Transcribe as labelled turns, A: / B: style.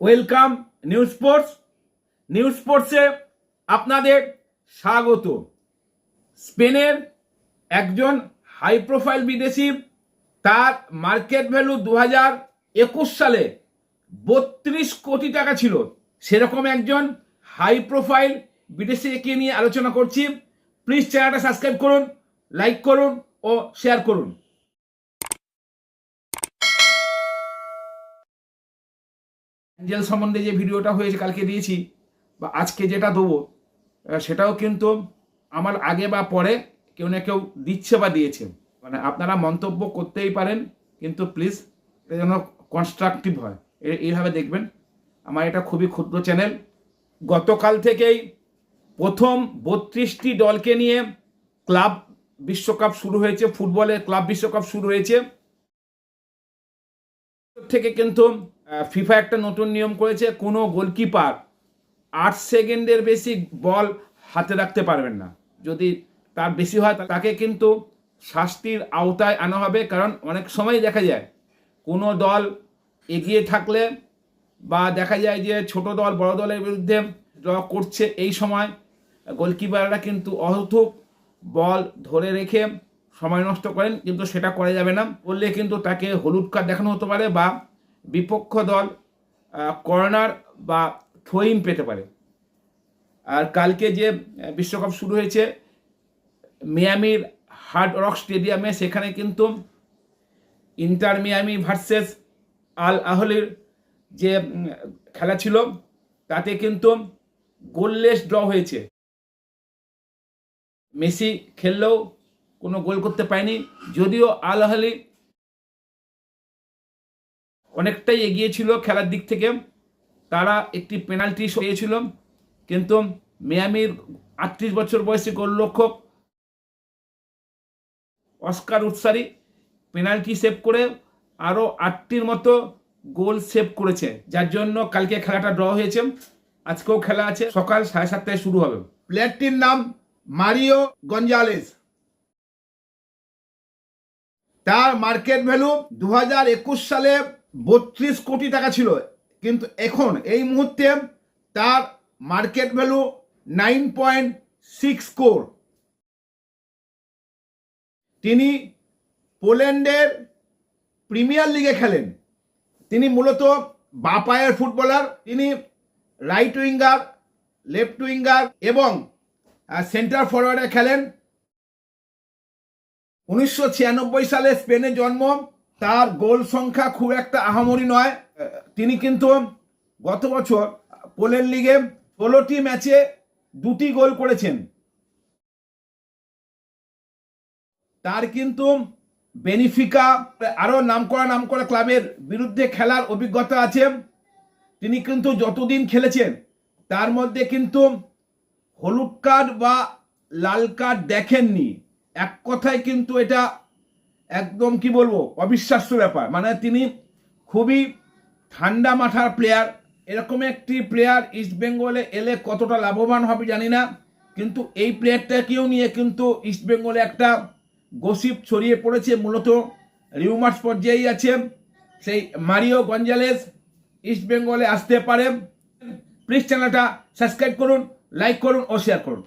A: Welcome news sports news স্পোর্টসে আপনাদের স্বাগত। স্পেনের একজন হাই প্রোফাইল বিদেশি, তার মার্কেট ভ্যালু দু হাজার একুশ সালে বত্রিশ কোটি টাকা ছিল। সেরকম একজন হাই প্রোফাইল বিদেশিকে নিয়ে আলোচনা করছি। প্লিজ চ্যানেলটা সাবস্ক্রাইব করুন লাইক করুন ও শেয়ার করুন। অ্যাঞ্জেল সম্বন্ধে যে ভিডিওটা হয়েছে, কালকে দিয়েছি, বা আজকে যেটা দেবো সেটাও কিন্তু আমার আগে বা পরে কেউ না কেউ দিচ্ছে বা দিয়েছে। মানে আপনারা মন্তব্য করতেই পারেন, কিন্তু প্লিজ এটা যেন কনস্ট্রাকটিভ হয়। এইভাবে দেখবেন। আমার এটা খুবই ক্ষুদ্র চ্যানেল গতকাল থেকেই প্রথম বত্রিশটি দলকে নিয়ে ক্লাব বিশ্বকাপ শুরু হয়েছে, ফুটবলের ক্লাব বিশ্বকাপ শুরু হয়েছে। থেকে কিন্তু ফিফা একটা নতুন নিয়ম করেছে, কোনো গোলকিপার আট সেকেন্ডের বেশি বল হাতে রাখতে পারবেন না। যদি তার বেশি হয়, তাকে কিন্তু শাস্তির আওতায় আনা হবে, কারণ অনেক সময় দেখা যায়, কোনো দল এগিয়ে থাকলে বা দেখা যায় যে ছোট দল, বড় দলের বিরুদ্ধে ড্র করছে এই সময় গোলকিপাররা কিন্তু অহতুক বল ধরে রেখে সময় নষ্ট করেন, কিন্তু সেটা করা যাবে না। বললে কিন্তু তাকে হলুদ কার্ড দেখানো হতে পারে বা বিপক্ষ দল কর্নার বা থ্রোইন পেতে পারে। আর কালকে যে বিশ্বকাপ শুরু হয়েছে, মিয়ামির হার্ড রক স্টেডিয়ামে, সেখানে কিন্তু ইন্টার মিয়ামি ভার্সেস আল আহলির যে খেলা ছিল, তাতে কিন্তু গোললেস ড্র হয়েছে। মেসি খেললেও কোনো গোল করতে পারেনি, যদিও আল আহলি অনেকটাই এগিয়ে ছিল খেলার দিক থেকে। তারা একটি পেনাল্টি পেয়েছিল, কিন্তু মিয়ামির আটত্রিশ বছর বয়সী গোলরক্ষক অস্কার উৎসারি পেনাল্টি সেভ করে আরও আটটির মতো গোল সেভ করেছে, যার জন্য কালকে খেলাটা ড্র হয়েছে। আজকেও খেলা আছে, সকাল সাড়ে সাতটায় শুরু হবে।
B: প্লেয়ারটির নাম মারিও গঞ্জালেস। তার মার্কেট ভ্যালু দু হাজার একুশ সালে বত্রিশ কোটি টাকা ছিল। কিন্তু এখন এই মুহূর্তে তার market value nine point six crore তিনি পোল্যান্ডের প্রিমিয়ার লিগে খেলেন। তিনি মূলত বাপায়ের ফুটবলার, তিনি রাইট উইঙ্গার লেফট উইঙ্গার এবং সেন্টার ফরওয়ার্ডে খেলেন। উনিশশো ছিয়ানব্বই সালে স্পেনে জন্ম। তার গোল সংখ্যা খুব একটা আহামরি নয়। তিনি কিন্তু গত বছর পোলের লিগে ষোলোটি ম্যাচে দুটি গোল করেছেন। তার কিন্তু বেনিফিকা আরও নামকরা নামকরা ক্লাবের বিরুদ্ধে খেলার অভিজ্ঞতা আছে। তিনি কিন্তু যতদিন খেলেছেন, তার মধ্যে কিন্তু হলুদ কার্ড বা লাল কার্ড দেখেননি। এক কথায় কিন্তু এটা একদম কি বলব, অবিশ্বাস্য ব্যাপার। মানে তিনি খুবই ঠান্ডা মাথার প্লেয়ার এরকম একটি প্লেয়ার ইস্ট বেঙ্গলে এলে কতটা লাভবান হবে জানি না, কিন্তু এই প্লেয়ারটাকেও নিয়ে কিন্তু ইস্ট বেঙ্গলে একটা গসিপ ছড়িয়ে পড়েছে। মূলত রিউমার্স পর্যায়েই আছে, সেই মারিও গঞ্জালেস ইস্ট বেঙ্গলে আসতে পারে। প্লিজ চ্যানেলটা সাবস্ক্রাইব করুন লাইক করুন ও শেয়ার করুন।